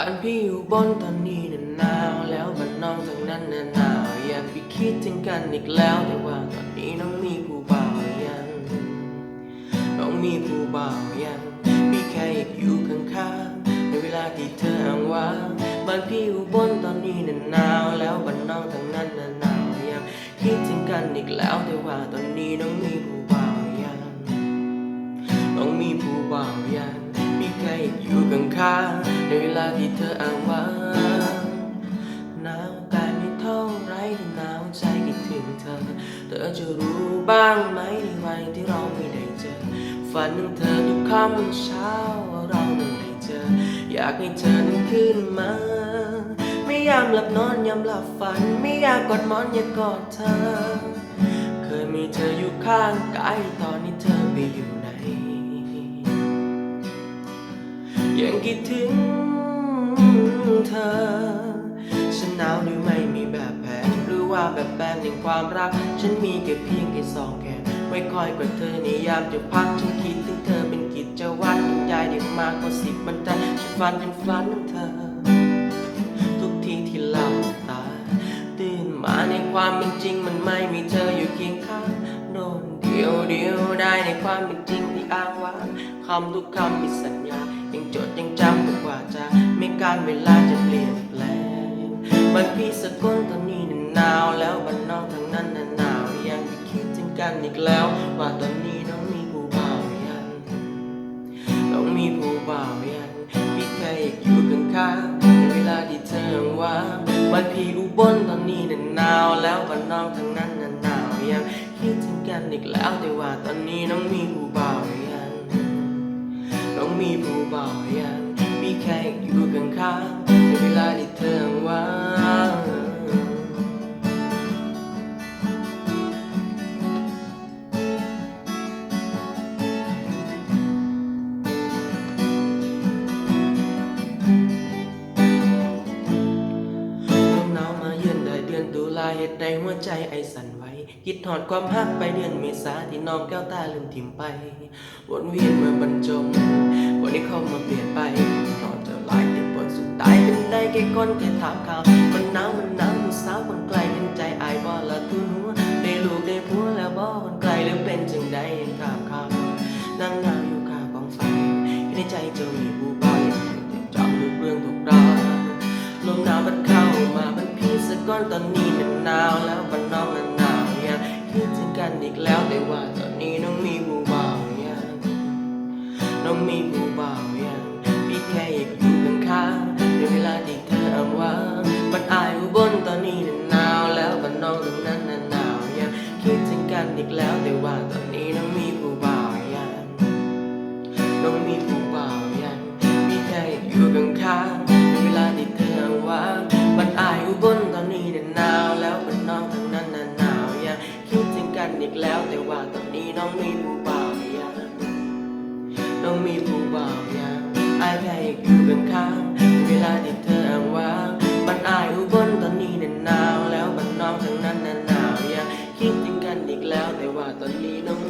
บ้านพี่อยู่บนตอนนี้น่ะหนาวแล้วบ้านน้องทางนั้นน่ะหนาวอยากไปคิดถึงกันอีกแล้วแต่ว่าตอนนี้น้องมีผู้บ่าวยังน้องมีผู้บ่าวยังมีแค่อยากอยู่ข้างๆในเวลาที่เธออ้างว้างบ้านพี่อยู่บนตอนนี้น่ะหนาวแล้วบ้านน้องทางนั้นน่ะหนาวยังคิดถึงกันอีกแล้วแต่ว่าตอนนี้น้องมีผู้ ที่เธออ้างว้างหนาวกายไม่เท่าไรที่หนาวใจคิดถึงเธอ เธอจะรู้บ้างไหมในวันที่เราไม่ได้เจอ ฝันถึงเธอทุกค่ำเช้าว่าเรานั้นได้เจอ อยากให้เธอนั้นขึ้นมา ไม่ยามหลับนอนยามหลับฝัน ไม่อยากกอดหมอนอยากกอดเธอ เคยมีเธออยู่ข้างกายตอนนี้เธอไปอยู่ไหนยังคิดถึง เธอ ฉันหนาวหรือไม่มีแบบแผนหรือว่าแบบแบนแห่งความรัก ฉันมีแค่เพียงแค่สองแขนไว้คอยกว่าเธอในยามจะพักฉันคิดถึงเธอเป็นกิจวัตรยิ่งใหญ่ได้มากกว่าสิบบรรทัดฉันฝันฉันฝันถึงเธอ ทุกทีที่หลับตา ตื่นมาในความเป็นจริงมันไม่มีเธออยู่เคียงข้างโดนเดียวเดียวได้ในความเป็นจริงที่อ้างว้างคำทุกคำมีสัญญายังจดยัง การเวลาจะเปลี่ยนแปลงบานพี่สกุลตอนนี้น่ะหนาวแล้วบ้านน้องทางนั้นน่ะหนาวยังไม่คิดถึงกันอีกแล้ว ว่าตอนนี้น้องมีผู้บ่าวยังต้องมีผู้บ่าวยังมีใครอยากอยู่ข้างๆในเวลาที่เธอว่างวันพี่อุบลตอนนี้น่ะหนาวแล้วบ้านน้องทางนั้นน่ะหนาวยังคิดถึงกันอีกแล้วแต่ว่าตอนนี้น้องมีผู้บ่าวยังน้องมีผู้บ่าวยัง หัวใจไอสั่นไหวคิดหอดความฮักไปเดือนเมษาที่น้องแก้วตาลืมถิ่มไปวนเวียนเมื่อบรรจงวันนี้เข้ามาเปลี่ยนไปนอนจะลายแต่ผลสุดท้ายเป็นได้แค่คนแค่ถามข่าวมันหนาวมันหนาวมันสาวคนไกลเห็นใจไอายบ่ละทุนหัวได้ลูกได้ผัวแล้วบ่คนไกลหรือเป็นจังใดยังถามข่าวนั่งหนาวอยู่คากองไฟในใจเจ้ามีผู้บ่ ก่อนตอนนี้มันหนาวแล้วมันน้องมันหนาวยังคิดถึงกันอีกแล้วแต่ว่าตอนนี้น้อง ต้องมีผู้บ่าวยังน้องมีผู้บ่าวยังอายแค่อยู่ข้างๆในเวลาที่เธออ้างว่างมันอายอุบลตอนนี้นั้นหนาวแล้วมันน้องทางนั้นนั้นหนาวยังคิดถึงกันอีกแล้วแต่ว่าตอนนี้น้อง